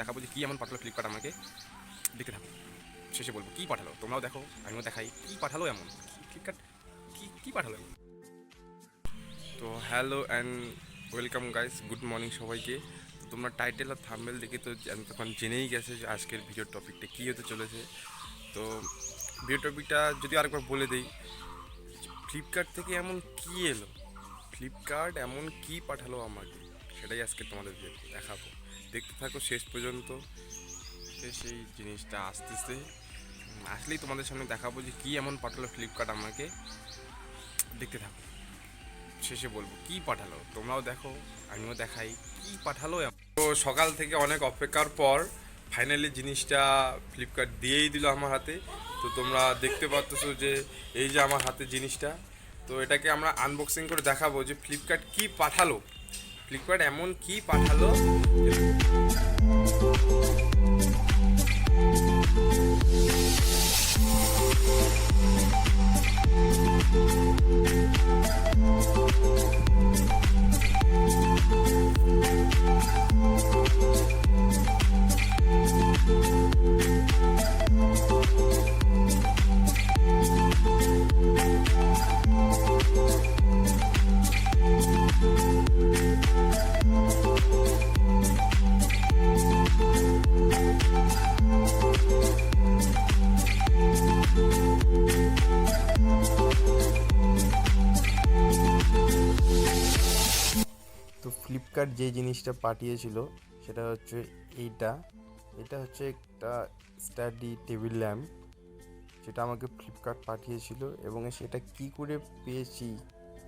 দেখাবো যে কী এমন পাঠালো ফ্লিপকার্ট আমাকে। দেখতে থাকো। শেষে বলব, কী পাঠালো? তোমরাও দেখো, আমিও দেখাই। কী পাঠালো এমন? ফ্লিপকার্ট কী কী পাঠালো তো hello and welcome guys good morning সবাইকে। তো তোমরা টাইটেল আর থাম্বেল দেখে তো তখন জেনেই গেছে যে আজকের ভিডিওর টপিকটা কী হতে চলেছে। তো ভিডিও টপিকটা যদি আরেকবার বলে দিই ফ্লিপকার্ট থেকে এমন কী এলো? ফ্লিপকার্ট এমন কী পাঠালো আমাকে? সেটাই আজকে তোমাদের দেখাবো। দেখতে থাকো, শেষ পর্যন্ত সেই জিনিসটা আসতেছে। আসলেই তোমাদের সামনে দেখাবো যে কী এমন পাঠালো ফ্লিপকার্ট আমাকে। দেখতে থাকো, শেষে বলব, কি পাঠালো? তোমরাও দেখো, আমিও দেখাই, কি পাঠালো? তো সকাল থেকে অনেক অপেক্ষার পর ফাইনালি জিনিসটা ফ্লিপকার্ট দিয়েই দিল আমার হাতে। তো তোমরা দেখতে পাচ্ছ যে এই যে আমার হাতে জিনিসটা। তো এটাকে আমরা আনবক্সিং করে দেখাবো যে ফ্লিপকার্ট কি পাঠালো। ফ্লিপকার্ট এমন কি পাঠালো? তো ফ্লিপকার্ট যে জিনিসটা পাঠিয়েছিল, সেটা হচ্ছে এইটা। এটা হচ্ছে একটা স্টাডি টেবিল ল্যাম্প, যেটা আমাকে ফ্লিপকার্ট পাঠিয়েছিল এবং সেটা কি করে পেয়েছি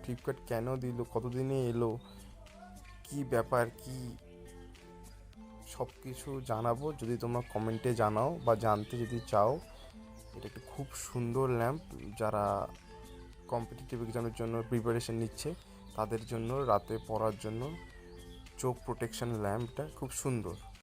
ফ্লিপকার্ট কেন দিল, কতদিনে এলো, কি ব্যাপার, কি সব কিছু জানাব, যদি তোমরা কমেন্টে জানাও বা জানতে যদি চাও। এটা একটা খুব সুন্দর ল্যাম্প, যারা কম্পিটিটিভ এক্সামের জন্য প্রিপারেশন নিচ্ছে। তাদের জন্য রাতে পড়ার জন্য চোখ প্রোটেকশন ল্যাম্পটা খুব সুন্দর।